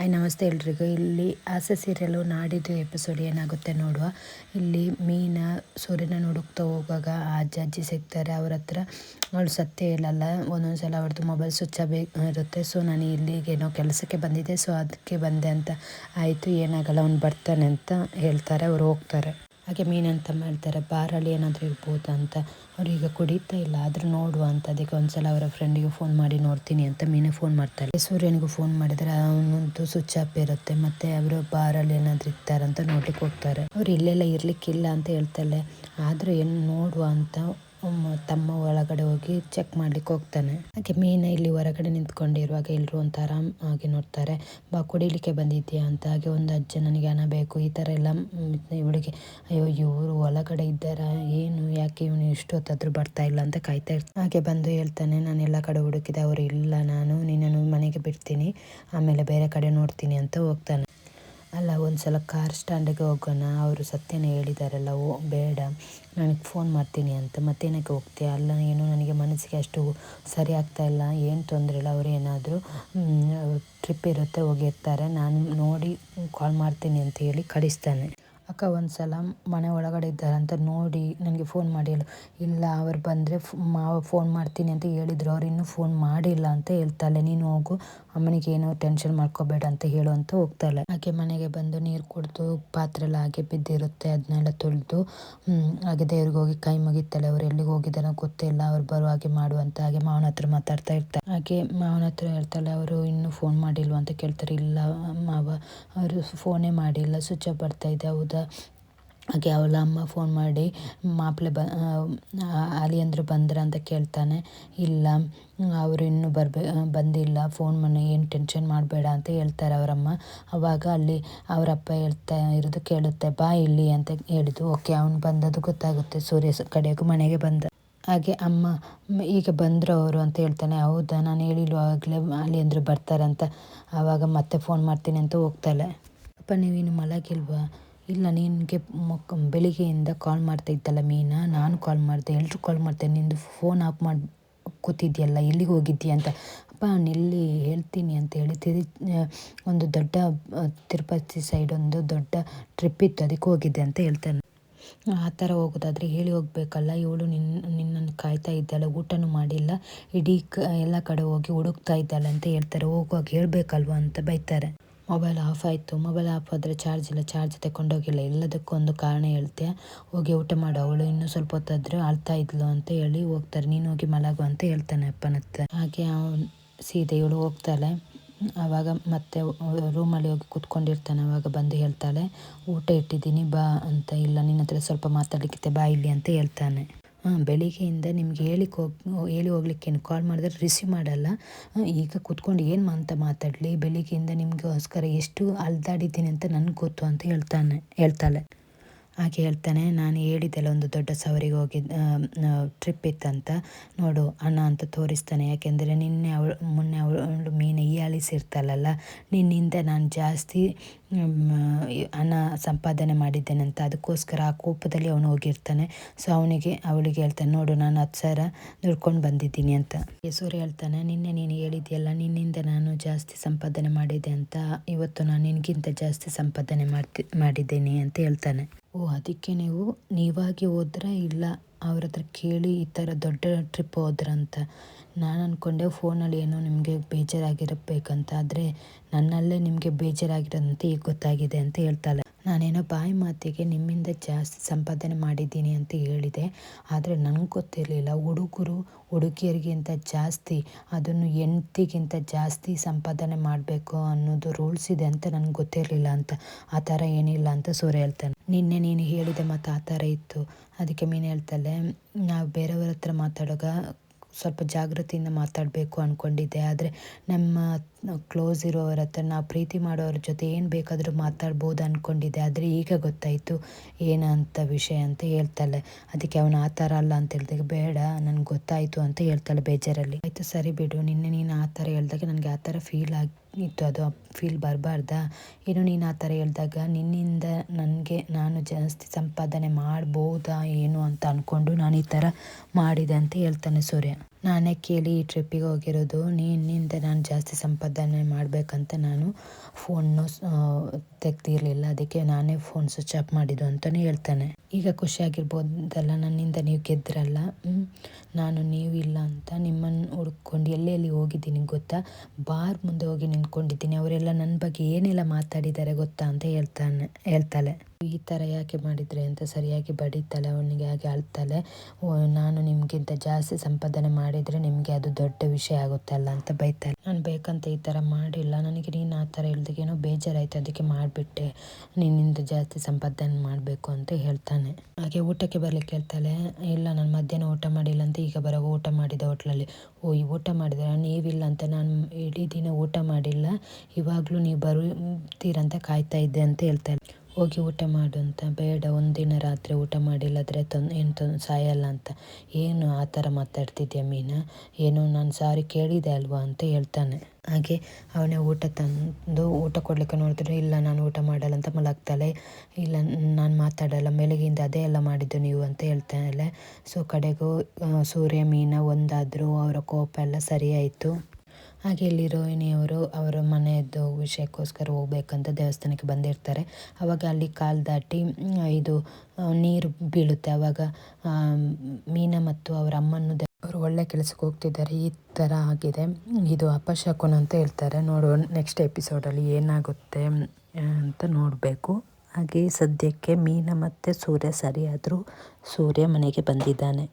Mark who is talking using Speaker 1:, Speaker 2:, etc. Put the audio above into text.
Speaker 1: Hi, ನಮಸ್ತೆ ಎಲ್ರಿಗೂ. ಇಲ್ಲಿ ಆಸೆ ಸೀರಿಯಲು ನಾಡಿದ್ದು ಎಪಿಸೋಡ್ ಏನಾಗುತ್ತೆ ನೋಡುವ. ಇಲ್ಲಿ ಮೀನಾ ಸೂರ್ಯನ ಹುಡುಕ್ತಾ ಹೋಗುವಾಗ ಆ ಅಜ್ಜ ಅಜ್ಜಿ ಸಿಗ್ತಾರೆ. ಅವ್ರ ಹತ್ರ ಅವಳು ಸತ್ಯ ಇಲ್ಲಲ್ಲ ಒಂದೊಂದು ಸಲ ಅವ್ರದ್ದು ಮೊಬೈಲ್ ಸ್ವಿಚ್ ಬೇಕು ಇರುತ್ತೆ. ಸೊ ನಾನು ಇಲ್ಲಿಗೆ ಏನೋ ಕೆಲಸಕ್ಕೆ ಬಂದಿದ್ದೆ. ಸೊ ಅದಕ್ಕೆ ಬಂದೆ ಅಂತ. ಆಯಿತು, ಏನಾಗಲ್ಲ, ಅವ್ನು ಬರ್ತಾನೆ ಅಂತ ಹೇಳ್ತಾರೆ. ಅವ್ರು ಹೋಗ್ತಾರೆ. ಹಾಗೆ ಮೀನಂತ ಮಾಡ್ತಾರೆ. ಬಾರಲ್ಲಿ ಏನಾದರೂ ಇರ್ಬೋದು ಅಂತ ಅವ್ರು ಈಗ ಕುಡಿತಾ ಇಲ್ಲ. ಆದರೂ ನೋಡುವ ಅಂತ. ಅದಕ್ಕೆ ಒಂದ್ಸಲ ಅವರ ಫ್ರೆಂಡಿಗೆ ಫೋನ್ ಮಾಡಿ ನೋಡ್ತೀನಿ ಅಂತ ಮೀನೇ ಫೋನ್ ಮಾಡ್ತಾರೆ. ಸೂರ್ಯನಿಗೂ ಫೋನ್ ಮಾಡಿದರೆ ಅವನಂತೂ ಸ್ವಿಚ್ ಆಫ್ ಇರುತ್ತೆ. ಮತ್ತೆ ಅವರು ಬಾರಲ್ಲಿ ಏನಾದರೂ ಇರ್ತಾರಂತ ನೋಡ್ಲಿಕ್ಕೆ ಹೋಗ್ತಾರೆ. ಅವ್ರು ಇಲ್ಲೆಲ್ಲ ಇರಲಿಕ್ಕಿಲ್ಲ ಅಂತ ಹೇಳ್ತಾಳೆ. ಆದರೂ ಏನು ನೋಡುವ ಅಂತ ತಮ್ಮ ಒಳಗಡೆ ಹೋಗಿ ಚೆಕ್ ಮಾಡ್ಲಿಕ್ಕೆ ಹೋಗ್ತಾನೆ. ಹಾಗೆ ಮೀನ ಇಲ್ಲಿ ಹೊರಗಡೆ ನಿಂತ್ಕೊಂಡಿರುವಾಗ ಎಲ್ಲರೂ ಒಂಥರ ಆರಾಮಾಗಿ ನೋಡ್ತಾರೆ. ಬಾ ಕುಡಿಲಿಕ್ಕೆ ಬಂದಿದ್ಯಾ ಅಂತ. ಹಾಗೆ ಒಂದು ಅಜ್ಜ ನನಗೆ ಹಣ ಬೇಕು, ಈ ಥರ ಎಲ್ಲ ಇವಳಿಗೆ, ಅಯ್ಯೋ, ಇವರು ಒಳಗಡೆ ಇದ್ದಾರ? ಏನು? ಯಾಕೆ ಇವನು ಇಷ್ಟೊತ್ತಾದ್ರೂ ಬರ್ತಾ ಇಲ್ಲ? ಅಂತ ಕಾಯ್ತಾ ಇರ್ತಾನೆ. ಹಾಗೆ ಬಂದು ಹೇಳ್ತಾನೆ, ನಾನು ಎಲ್ಲ ಕಡೆ ಹುಡುಕಿದೆ, ಅವರು ಇಲ್ಲ, ನಾನು ನಿನ್ನನ್ನು ಮನೆಗೆ ಬಿಡ್ತೀನಿ. ಆಮೇಲೆ ಬೇರೆ ಕಡೆ ನೋಡ್ತೀನಿ ಅಂತ ಹೋಗ್ತಾನೆ. ಅಲ್ಲ ಒಂದು ಸಲ ಕಾರ್ ಸ್ಟ್ಯಾಂಡಿಗೆ ಹೋಗೋಣ. ಅವರು ಸತ್ಯನ ಹೇಳಿದಾರಲ್ಲ, ಓ, ಬೇಡ. ನನಗೆ ಫೋನ್ ಮಾಡ್ತೀನಿ ಅಂತ. ಮತ್ತೇನಕ್ಕೆ ಹೋಗ್ತೀಯ? ಅಲ್ಲ, ಏನು, ನನಗೆ ಮನಸ್ಸಿಗೆ ಅಷ್ಟು ಸರಿ ಆಗ್ತಾ ಇಲ್ಲ. ಏನು ತೊಂದರೆ ಇಲ್ಲ. ಅವರು ಏನಾದರೂ ಟ್ರಿಪ್ ಇರುತ್ತೆ ಹೋಗಿರ್ತಾರೆ ನಾನು ನೋಡಿ ಕಾಲ್ ಮಾಡ್ತೀನಿ ಅಂತ ಹೇಳಿ ಕಳಿಸ್ತಾನೆ. ಅಕ್ಕ ಒಂದು ಸಲ ಮನೆ ಒಳಗಡೆ ಇದ್ದಾರೆ ಅಂತ ನೋಡಿ ನನಗೆ ಫೋನ್ ಮಾಡಿ ಇಲ್ಲ, ಅವ್ರು ಬಂದರೆ ಮಾವ ಫೋನ್ ಮಾಡ್ತೀನಿ ಅಂತ ಹೇಳಿದ್ರು. ಅವ್ರು ಇನ್ನೂ ಫೋನ್ ಮಾಡಿಲ್ಲ ಅಂತ ಹೇಳ್ತಾಳೆ ನೀನು ಹೋಗು, ಅಮ್ಮನಿಗೆ ಏನೋ ಟೆನ್ಷನ್ ಮಾಡ್ಕೋಬೇಡ ಅಂತ ಹೇಳು ಅಂತ ಹೋಗ್ತಾಳೆ ಹಾಗೆ ಮನೆಗೆ ಬಂದು ನೀರು ಕುಡಿದು ಪಾತ್ರೆ ಎಲ್ಲ ಹಾಗೆ ಬಿದ್ದಿರುತ್ತೆ, ಅದನ್ನೆಲ್ಲ ತೊಳೆದು ಹಾಗೆ ದೇವ್ರಿಗೆ ಹೋಗಿ ಕೈ ಮುಗಿತಾಳೆ ಅವ್ರು ಎಲ್ಲಿಗೆ ಹೋಗಿದ್ದಾರೋ ಗೊತ್ತಿಲ್ಲ. ಅವ್ರು ಬರುವ ಹಾಗೆ ಮಾಡುವಂತ ಹಾಗೆ ಮಾವನ ಹತ್ರ ಮಾತಾಡ್ತಾ ಇರ್ತಾರೆ. ಹಾಗೆ ಮಾವನ ಹತ್ರ ಹೇಳ್ತಾಳೆ, ಅವರು ಇನ್ನೂ ಫೋನ್ ಮಾಡಿಲ್ವ? ಅಂತ ಕೇಳ್ತಾರೆ. ಇಲ್ಲ ಮಾವ, ಅವರು ಫೋನೇ ಮಾಡಿಲ್ಲ ಸ್ವಿಚ್ ಆಫ್ ಬರ್ತಾ ಇದೆ, ಹೌದಾ? ಹಾಗೆ ಅವಳ ಅಮ್ಮ ಫೋನ್ ಮಾಡಿ ಮಾಪ್ಲೆ ಬ ಅಂದರು ಬಂದ್ರ? ಅಂತ ಕೇಳ್ತಾನೆ. ಇಲ್ಲ, ಅವರು ಇನ್ನೂ ಬರಬೇ ಬಂದಿಲ್ಲ ಫೋನ್ ಮನೆ ಏನು ಟೆನ್ಷನ್ ಮಾಡಬೇಡ ಅಂತ ಹೇಳ್ತಾರೆ ಅವರಮ್ಮ ಅವಾಗ ಅಲ್ಲಿ ಅವರಪ್ಪ ಹೇಳ್ತಾ ಇರೋದು ಕೇಳುತ್ತೆ, ಬಾ ಇಲ್ಲಿ ಅಂತ ಹೇಳಿದ್ದು. ಓಕೆ, ಅವನು ಬಂದದ್ದು ಗೊತ್ತಾಗುತ್ತೆ. ಸೂರ್ಯ ಕಡೆಗೂ ಮನೆಗೆ ಬಂದ ಹಾಗೆ ಅಮ್ಮ ಈಗ ಬಂದರು ಅವರು ಅಂತ ಹೇಳ್ತಾನೆ, ಹೌದಾ? ನಾನು ಹೇಳಿಲ್ವಾಗಲೇ ಅಲ್ಲಿ ಅಂದರು ಬರ್ತಾರಂತ ಆವಾಗ ಮತ್ತೆ ಫೋನ್ ಮಾಡ್ತೀನಿ ಅಂತ ಹೋಗ್ತಾಳೆ. ಅಪ್ಪ ನೀವೇನು ಮಲಗಿಲ್ವಾ? ಇಲ್ಲ, ನಿನಗೆ ಮೊಕ್, ಬೆಳಿಗ್ಗೆಯಿಂದ ಕಾಲ್ ಮಾಡ್ತಾ ಇದ್ದಲ್ಲ ಮೀನಾ? ನಾನು ಕಾಲ್ ಮಾಡಿದೆ ಎಲ್ಲರೂ ಕಾಲ್ ಮಾಡ್ತೇನೆ ನಿಂದು ಫೋನ್ ಆಫ್ ಮಾಡಿ, ಕೂತಿದ್ಯಲ್ಲ, ಎಲ್ಲಿಗೆ ಹೋಗಿದ್ದೀಯ ಅಂತ. ಅಪ್ಪ ಎಲ್ಲಿ ಹೇಳ್ತೀನಿ ಅಂತ ಹೇಳಿ, ತಿರು ಒಂದು ದೊಡ್ಡ ತಿರುಪತಿ ಸೈಡ್ ಒಂದು ದೊಡ್ಡ ಟ್ರಿಪ್ ಇತ್ತು, ಅದಕ್ಕೆ ಹೋಗಿದ್ದೆ ಅಂತ ಹೇಳ್ತಾನೆ. ಆ ಥರ ಹೋಗೋದಾದರೆ ಹೇಳಿ ಹೋಗಬೇಕಲ್ಲ, ಇವಳು ನಿನ್ನ ನಿನ್ನನ್ನು ಕಾಯ್ತಾ ಇದ್ದಾಳೆ, ಊಟನೂ ಮಾಡಿಲ್ಲ, ಇಡೀ ಕ, ಎಲ್ಲ ಕಡೆ ಹೋಗಿ ಹುಡುಕ್ತಾ ಇದ್ದಾಳೆ ಅಂತ ಹೇಳ್ತಾರೆ, ಹೋಗುವಾಗ ಹೇಳಬೇಕಲ್ವ ಅಂತ ಬೈತಾರೆ. ಮೊಬೈಲ್ ಆಫ್ ಆಯಿತು, ಮೊಬೈಲ್ ಆಫ್ ಆದರೆ ಚಾರ್ಜ್ ಇಲ್ಲ, ಚಾರ್ಜ್ ತಗೊಂಡೋಗಿಲ್ಲ ಎಲ್ಲದಕ್ಕೂ ಒಂದು ಕಾರಣ ಹೇಳ್ತೆ, ಹೋಗಿ ಊಟ ಮಾಡು, ಅವಳು ಇನ್ನೂ ಸ್ವಲ್ಪ ಹೊತ್ತಾದ್ರೆ ಅಳ್ತಾ ಇದ್ಲು ಅಂತ ಹೇಳಿ ಹೋಗ್ತಾರೆ, ನೀನು ಹೋಗಿ ಮಲಗು ಅಂತ ಹೇಳ್ತಾನೆ ಅಪ್ಪನ ಹತ್ರ ಹಾಗೆ ಸೀದೆ ಇವಳು ಹೋಗ್ತಾಳೆ. ಆವಾಗ ಮತ್ತೆ ರೂಮಲ್ಲಿ ಹೋಗಿ ಕೂತ್ಕೊಂಡಿರ್ತಾನೆ ಆವಾಗ ಬಂದು ಹೇಳ್ತಾಳೆ, ಊಟ ಇಟ್ಟಿದ್ದೀನಿ, ಬಾ ಅಂತ. ಇಲ್ಲ, ನಿನ್ನ ಹತ್ರ ಸ್ವಲ್ಪ ಮಾತಾಡಲಿಕ್ಕೆ ಬಾ ಇಲ್ಲಿ ಅಂತ ಹೇಳ್ತಾನೆ. ಹಾಂ, ಬೆಳಿಗ್ಗೆಯಿಂದ ನಿಮ್ಗೆ ಹೇಳಿಕ್ಕೆ ಹೋಗಿ, ಹೇಳಿ ಹೋಗ್ಲಿಕ್ಕೇನು ಕಾಲ್ ಮಾಡಿದ್ರೆ ರಿಸೀವ್ ಮಾಡಲ್ಲ. ಈಗ ಕೂತ್ಕೊಂಡು ಏನು ಅಂತ ಮಾತಾಡಲಿ? ಬೆಳಿಗ್ಗೆಯಿಂದ ನಿಮಗೋಸ್ಕರ ಎಷ್ಟು ಅಲ್ದಾಡಿದ್ದೀನಿ ಅಂತ ನನಗೆ ಗೊತ್ತು ಅಂತ ಹೇಳ್ತಾನೆ, ಹೇಳ್ತಾಳೆ. ಹಾಗೆ ಹೇಳ್ತಾನೆ. ನಾನು ಹೇಳಿದ್ದೆಲ್ಲ ಒಂದು ದೊಡ್ಡ ಸವರಿಗೆ ಹೋಗಿದ್ದು ಟ್ರಿಪ್ ಇತ್ತಂತ. ನೋಡು, ಅಣ್ಣ ಅಂತ ತೋರಿಸ್ತಾನೆ. ಯಾಕೆಂದರೆ ನಿನ್ನೆ ಅವಳು, ಮೊನ್ನೆ ಅವಳು ಮೀನು ಈ ಅಳಿಸಿರ್ತಾಳಲ್ಲ ನಿನ್ನಿಂದ ನಾನು ಜಾಸ್ತಿ ಹಣ ಸಂಪಾದನೆ ಮಾಡಿದ್ದೇನೆ ಅಂತ ಅದಕ್ಕೋಸ್ಕರ ಆ ಕೋಪದಲ್ಲಿ ಅವನು ಹೋಗಿರ್ತಾನೆ. ಸೊ ಅವನಿಗೆ, ಅವಳಿಗೆ ಹೇಳ್ತಾನೆ, ನೋಡು, ನಾನು ಹತ್ತು ಸಾವಿರ ದುಡ್ಕೊಂಡು ಬಂದಿದ್ದೀನಿ ಅಂತ. ಯಸೂರಿ ಹೇಳ್ತಾನೆ, ನಿನ್ನೆ ನೀನು ಹೇಳಿದೆಯಲ್ಲ, ನಿನ್ನಿಂದ ನಾನು ಜಾಸ್ತಿ ಸಂಪಾದನೆ ಮಾಡಿದೆ ಅಂತ. ಇವತ್ತು ನಾನು ನಿನಗಿಂತ ಜಾಸ್ತಿ ಸಂಪಾದನೆ ಮಾಡ್ತಿ, ಮಾಡಿದ್ದೀನಿ, ಅಂತ ಹೇಳ್ತಾನೆ. ಓ, ಅದಕ್ಕೆ ನೀವು, ನೀವಾಗಿ ಹೋದ್ರೆ ಇಲ್ಲ, ಅವ್ರ ಹತ್ರ ಕೇಳಿ ಈ ಥರ ದೊಡ್ಡ ಟ್ರಿಪ್ ಹೋದ್ರಂತ. ನಾನು ಅಂದ್ಕೊಂಡೆ ಫೋನಲ್ಲಿ ಏನೋ ನಿಮಗೆ ಬೇಜಾರಾಗಿರಬೇಕಂತ ಆದರೆ ನನ್ನಲ್ಲೇ ನಿಮಗೆ ಬೇಜಾರಾಗಿರೋದಂತ ಈಗ ಗೊತ್ತಾಗಿದೆ ಅಂತ ಹೇಳ್ತಾಳೆ. ನಾನೇನೋ ಬಾಯಿ ಮಾತಿಗೆ ನಿಮ್ಮಿಂದ ಜಾಸ್ತಿ ಸಂಪಾದನೆ ಮಾಡಿದ್ದೀನಿ ಅಂತ ಹೇಳಿದೆ. ಆದರೆ ನನಗೆ ಗೊತ್ತಿರಲಿಲ್ಲ. ಹುಡುಗರು ಹುಡುಗಿಯರಿಗಿಂತ ಜಾಸ್ತಿ ಅದನ್ನು ಹೆಂಡ್ತಿಗಿಂತ ಜಾಸ್ತಿ ಸಂಪಾದನೆ ಮಾಡಬೇಕು ಅನ್ನೋದು ರೂಲ್ಸ್ ಇದೆ ಅಂತ ನನಗೆ ಗೊತ್ತಿರಲಿಲ್ಲ ಅಂತ. ಆ ಥರ ಏನಿಲ್ಲ ಅಂತ ಸೂರ್ಯ ಹೇಳ್ತಾನೆ. ನಿನ್ನೆ ನೀನು ಹೇಳಿದ ಮತ್ತು ಆ ಥರ ಇತ್ತು. ಅದಕ್ಕೆ ಮೀನು ಹೇಳ್ತಾಳೆ, ನಾವು ಬೇರೆಯವ್ರ ಹತ್ರ ಮಾತಾಡುವಾಗ ಸ್ವಲ್ಪ ಜಾಗೃತಿಯಿಂದ ಮಾತಾಡಬೇಕು ಅಂದ್ಕೊಂಡಿದ್ದೆ ಆದರೆ ನಮ್ಮ ಕ್ಲೋಸ್ ಇರೋವ್ರ ಹತ್ರ ನಾವು ಪ್ರೀತಿ ಮಾಡೋರ ಜೊತೆ ಏನು ಬೇಕಾದರೂ ಮಾತಾಡ್ಬೋದು ಅಂದ್ಕೊಂಡಿದ್ದೆ ಆದರೆ ಈಗ ಗೊತ್ತಾಯಿತು ಏನಂತ ವಿಷಯ ಅಂತ ಹೇಳ್ತಾಳೆ. ಅದಕ್ಕೆ ಅವನು ಆ ಥರ ಅಲ್ಲ ಅಂತ ಹೇಳಿದಾಗ, ಬೇಡ, ನನಗೆ ಗೊತ್ತಾಯಿತು ಅಂತ ಹೇಳ್ತಾಳೆ ಬೇಜಾರಲ್ಲಿ. ಆಯಿತು, ಸರಿ ಬಿಡು. ನಿನ್ನೆ ನೀನು ಆ ಥರ ಹೇಳಿದಾಗ ನನಗೆ ಆ ಥರ ಫೀಲ್ ಆಗಿ ಇತ್ತು. ಅದು ಫೀಲ್ ಬರಬಾರ್ದಾ? ಏನು ನೀನು ಆ ಥರ ಹೇಳಿದಾಗ, ನಿನ್ನಿಂದ ನನಗೆ ನಾನು ಜಾಸ್ತಿ ಸಂಪಾದನೆ ಮಾಡ್ಬೋದಾ, ಏನು ಅಂತ ಅಂದ್ಕೊಂಡು ನಾನು ಈ ಥರ ಮಾಡಿದೆ ಅಂತ ಹೇಳ್ತಾನೆ ಸೂರ್ಯ. ನಾನೇ ಕೇಳಿ ಈ ಟ್ರಿಪ್ಪಿಗೆ ಹೋಗಿರೋದು, ನಿನ್ನಿಂದ ನಾನು ಜಾಸ್ತಿ ಸಂಪಾದನೆ ಮಾಡಬೇಕಂತ ನಾನು ಫೋನ್ನು ತೆಗ್ದಿರಲಿಲ್ಲ. ಅದಕ್ಕೆ ನಾನೇ ಫೋನ್ ಸ್ವಿಚ್ ಆಫ್ ಮಾಡಿದ್ದು ಅಂತಲೇ ಹೇಳ್ತಾನೆ. ಈಗ ಖುಷಿಯಾಗಿರ್ಬೋದಲ್ಲ ನನ್ನಿಂದ ನೀವು ಗೆದ್ರಲ್ಲ. ನಾನು ನಾನು ನೀವಿಲ್ಲ ಅಂತ ನಿಮ್ಮನ್ನು ಹುಡ್ಕೊಂಡು ಎಲ್ಲೆಲ್ಲಿ ಹೋಗಿದ್ದೀನಿ ಗೊತ್ತಾ? ಬಾರ್ ಮುಂದೆ ಹೋಗಿ ನಿಂತ್ಕೊಂಡಿದ್ದೀನಿ. ಅವರೆಲ್ಲ ನನ್ನ ಬಗ್ಗೆ ಏನೆಲ್ಲ ಮಾತಾಡಿದ್ದಾರೆ ಗೊತ್ತಾ ಅಂತ ಹೇಳ್ತಾನೆ, ಹೇಳ್ತಾಳೆ. ಈ ಥರ ಯಾಕೆ ಮಾಡಿದ್ರೆ ಅಂತ ಸರಿಯಾಗಿ ಬಡಿತಾಳೆ ಅವನಿಗೆ ಹಾಗೆ ಅಳ್ತಾಳೆ ಓ, ನಾನು ನಿಮಗಿಂತ ಜಾಸ್ತಿ ಸಂಪಾದನೆ ಮಾಡಿದರೆ ನಿಮಗೆ ಅದು ದೊಡ್ಡ ವಿಷಯ ಆಗುತ್ತಲ್ಲ ಅಂತ ಬೈತಾಳೆ ನಾನು ಬೇಕಂತ ಈ ಥರ ಮಾಡಿಲ್ಲ, ನನಗೆ ನೀನು ಆ ಥರ ಹೇಳ್ದಾಗೇನೋ ಬೇಜಾರಾಯ್ತು, ಅದಕ್ಕೆ ಮಾಡಿಬಿಟ್ಟೆ. ನಿನ್ನಿಂದ ಜಾಸ್ತಿ ಸಂಪಾದನೆ ಮಾಡಬೇಕು ಅಂತ ಹೇಳ್ತಾನೆ. ಹಾಗೆ ಊಟಕ್ಕೆ ಬರಲಿಕ್ಕೆ ಹೇಳ್ತಾಳೆ ಇಲ್ಲ ನಾನು ಮಧ್ಯಾಹ್ನ ಊಟ ಮಾಡಿಲ್ಲ ಅಂತ ಈಗ ಬರೋ ಊಟ ಮಾಡಿದ ಹೋಟ್ಲಲ್ಲಿ. ಓ, ಈ ಊಟ ಮಾಡಿದ್ರೆ? ನೀವಿಲ್ಲ ಅಂತ ನಾನು ಇಡೀ ದಿನ ಊಟ ಮಾಡಿಲ್ಲ, ಇವಾಗಲೂ ನೀವು ಬರುತ್ತೀರಂತ ಕಾಯ್ತಾ ಇದ್ದೆ ಅಂತ ಹೇಳ್ತಾಳೆ. ಹೋಗಿ ಊಟ ಮಾಡು ಅಂತ, ಬೇಡ, ಒಂದಿನ ರಾತ್ರಿ ಊಟ ಮಾಡಿಲ್ಲಾದರೆ ತೊನ್, ಏನು ತೊನ್, ಸಾಯಲ್ಲ ಅಂತ. ಏನು ಆ ಥರ ಮಾತಾಡ್ತಿದ್ಯಾ ಮೀನಾ? ಏನು ನಾನು ಸಾರಿ ಕೇಳಿದೆ ಅಲ್ವಾ ಅಂತ ಹೇಳ್ತಾನೆ. ಹಾಗೆ ಅವನೇ ಊಟ ತಂದು, ಊಟ ಕೊಡಲಿಕ್ಕೆ ನೋಡಿದ್ರೆ, ಇಲ್ಲ, ನಾನು ಊಟ ಮಾಡಲ್ಲ ಅಂತ ಮಲಗ್ತಾಳೆ. ಇಲ್ಲ, ನಾನು ಮಾತಾಡಲ್ಲ ಬೆಳಗ್ಗೆಯಿಂದ ಅದೇ ಎಲ್ಲ ಮಾಡಿದ್ದು ನೀವು ಅಂತ ಹೇಳ್ತಾಳೆ. ಸೊ, ಕಡೆಗೂ ಸೂರ್ಯ, ಮೀನಾ ಒಂದಾದರೂ, ಅವರ ಕೋಪ ಎಲ್ಲ ಸರಿಯಾಯಿತು ಹಾಗೆ ಇಲ್ಲಿ ರೋಹಿಣಿಯವರು ಅವರ ಮನೆಯದ್ದು ವಿಷಯಕ್ಕೋಸ್ಕರ ಹೋಗ್ಬೇಕಂತ ದೇವಸ್ಥಾನಕ್ಕೆ ಬಂದಿರ್ತಾರೆ. ಅವಾಗ ಅಲ್ಲಿ ಕಾಲು ದಾಟಿ ಇದು ನೀರು ಬೀಳುತ್ತೆ. ಅವಾಗ ಮೀನ ಮತ್ತು ಅವರ ಅಮ್ಮನ್ನು ಅವರು ಒಳ್ಳೆ ಕೆಲಸಕ್ಕೆ ಹೋಗ್ತಿದ್ದಾರೆ. ಈ ಥರ ಆಗಿದೆ. ಇದು ಅಪಶಕುನ ಅಂತ ಹೇಳ್ತಾರೆ. ನೋಡುವ ನೆಕ್ಸ್ಟ್ ಎಪಿಸೋಡಲ್ಲಿ ಏನಾಗುತ್ತೆ ಅಂತ ನೋಡಬೇಕು. ಹಾಗೆ ಸದ್ಯಕ್ಕೆ ಮೀನ ಮತ್ತು ಸೂರ್ಯ ಸರಿಯಾದರೂ ಸೂರ್ಯ ಮನೆಗೆ ಬಂದಿದ್ದಾನೆ.